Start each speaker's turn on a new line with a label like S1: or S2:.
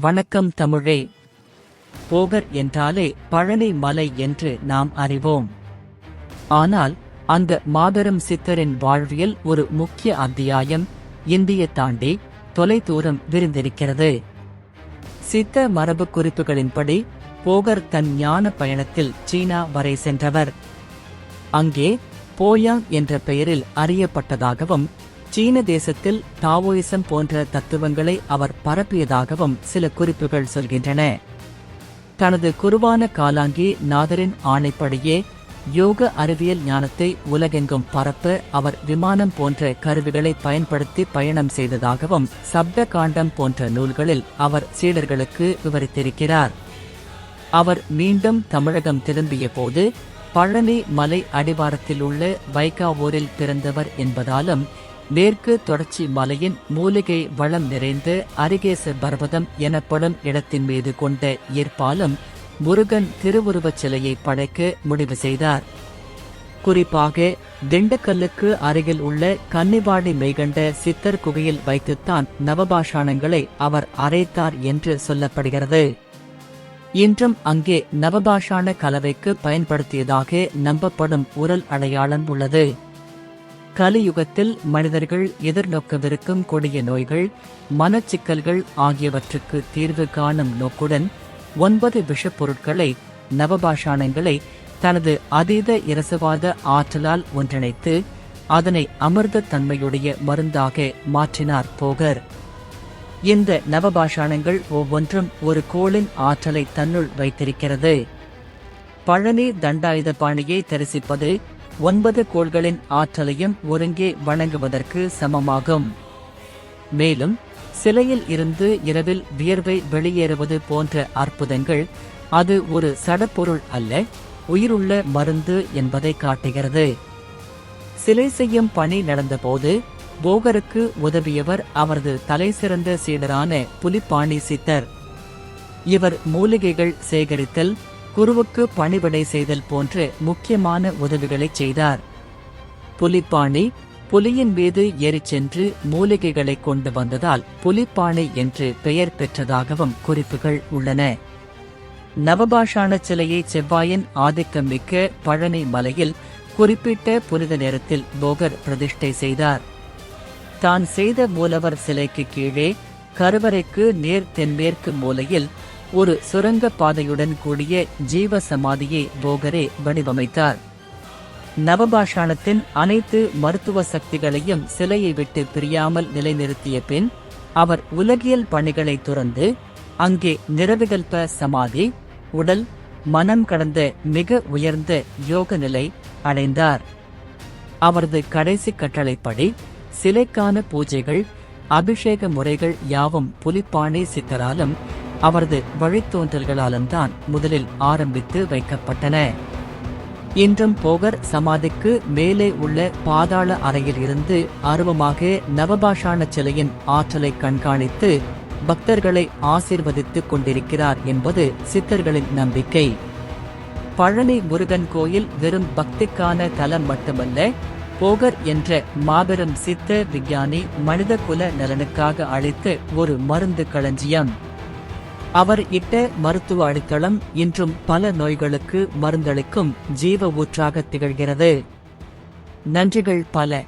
S1: வணக்கம் தமிழே. போகர் என்றாலே பழனி மலை என்று நாம் அறிவோம். ஆனால் அந்த மாபெரும் சித்தரின் வாழ்வியல் ஒரு முக்கிய அத்தியாயம் இந்திய தாண்டி தொலைதூரம் விரிந்திருக்கிறது. சித்த மரபு குறிப்புகளின்படி போகர் தன் ஞான பயணத்தில் சீனா வரை சென்றவர். அங்கே போயாங் என்ற பெயரில் அறியப்பட்டதாகவும் சீன தேசத்தில் டாவோயிசம் போன்ற தத்துவங்களை அவர் பரப்பியதாகவும் சில குறிப்புகள் சொல்கின்றன. தனது குருவான காலாங்கி நாதரின் ஆணைப்படியே யோக அறிவியல் ஞானத்தை உலகெங்கும் பரப்ப அவர் விமானம் போன்ற கருவிகளை பயன்படுத்தி பயணம் செய்ததாகவும் சப்த காண்டம் போன்ற நூல்களில் அவர் சீடர்களுக்கு விவரித்திருக்கிறார். அவர் மீண்டும் தமிழகம் திரும்பிய போது பழனி மலை அடிவாரத்தில் உள்ள வைகாவூரில் பிறந்தவர் என்பதாலும் மேற்கு தொடர்ச்சி மலையின் மூலிகை வளம் நிறைந்த அரிகேச பர்வதம் எனப்படும் இடத்தின் மீது கொண்ட ஈர்ப்பாலும் முருகன் திருவுருவச் சிலையை படைக்க முடிவு செய்தார். குறிப்பாக திண்டுக்கல்லுக்கு அருகில் உள்ள கன்னிவாடி மெய்கண்ட சித்தர் குகையில் வைத்துத்தான் நவபாஷாணங்களை அவர் அரைத்தார் என்று சொல்லப்படுகிறது. இன்றும் அங்கே நவபாஷாண கலவைக்கு பயன்படுத்தியதாக நம்பப்படும் உரல் அடையாளம் உள்ளது. கலியுகத்தில் மனிதர்கள் எதிர்நோக்கவிருக்கும் கொடிய நோய்கள் மனச்சிக்கல்கள் ஆகியவற்றுக்கு தீர்வு காணும் நோக்குடன் ஒன்பது விஷப் பொருட்களை நவபாஷாணங்களை தனது அதீத இரசவாத ஆற்றலால் ஒன்றிணைத்து அதனை அமிர்த தன்மையுடைய மருந்தாக மாற்றினார் போகர். இந்த நவபாஷாணங்கள் ஒவ்வொன்றும் ஒரு கோளின் ஆற்றலை தன்னுள் வைத்திருக்கிறது. பழனி தண்டாயுத பாணியை தரிசிப்பது ஒன்பது கோள்களின் ஆற்றலையும் ஒருங்கே வணங்குவதற்கு சமமாகும். மேலும் சிலையில் இருந்து இரவில் வியர்வை வெளியேறுவது போன்ற அற்புதங்கள் அது ஒரு சடப்பொருள் அல்ல உயிருள்ள மருந்து என்பதை காட்டுகிறது. சிலை செய்யும் பணி நடந்தபோது போகருக்கு உதவியவர் அவரது தலை சிறந்த சீடரான புலிப்பாணி சித்தர். இவர் மூலிகைகள் சேகரித்தல் குருவுக்கு பணிவிடை செய்தல் போன்ற முக்கியமான உதவிகளை செய்தார். புலிப்பாணி புலியின் மீது ஏறி சென்று மூலிகைகளை கொண்டு வந்ததால் புலிப்பாணி என்று பெயர் பெற்றதாகவும் குறிப்புகள் உள்ளன. நவபாஷாண சிலையை செவ்வாயின் ஆதிக்கம் மிக்க பழனி மலையில் குறிப்பிட்ட புனித நேரத்தில் போகர் பிரதிஷ்டை செய்தார். தான் செய்த மூலவர் சிலைக்கு கீழே கருவறைக்கு நேர் தென்மேற்கு மூலையில் ஒரு சுரங்க பாதையுடன் கூடிய ஜீவ சமாதியை போகரே வடிவமைத்தார். நவபாஷாணத்தின் அனைத்து மருத்துவ சக்திகளையும் சிலையை விட்டு பிரியாமல் நிலைநிறுத்திய பின் அவர் உலகியல் பணிகளை துறந்து அங்கே நிறவிகல்ப சமாதி உடல் மனம் கடந்த மிக உயர்ந்த யோக நிலை அடைந்தார். அவரது கடைசி கட்டளைப்படி சிலைக்கான பூஜைகள் அபிஷேக முறைகள் யாவும் புலிப்பானை சித்தராலும் அவரது வழித்தோன்றல்களாலும் தான் முதலில் ஆரம்பித்து வைக்கப்பட்டன. இன்றும் போகர் சமாதிக்கு மேலே உள்ள பாதாள அறையில் இருந்து ஆர்வமாக நவபாஷான சிலையின் ஆற்றலை கண்காணித்து பக்தர்களை ஆசிர்வதித்துக் கொண்டிருக்கிறார் என்பது சித்தர்களின் நம்பிக்கை. பழனி முருகன் கோயில் வெறும் பக்திக்கான தலம் மட்டுமல்ல போகர் என்ற மாபெரும் சித்த விஞ்ஞானி மனித குல நலனுக்காக அளித்த ஒரு மருந்து களஞ்சியம். அவர் இட்ட மருத்துவ அடித்தளம் இன்றும் பல நோய்களுக்கு மருந்தளிக்கும் ஜீவ ஊற்றாக திகழ்கிறது. நன்றிகள் பல.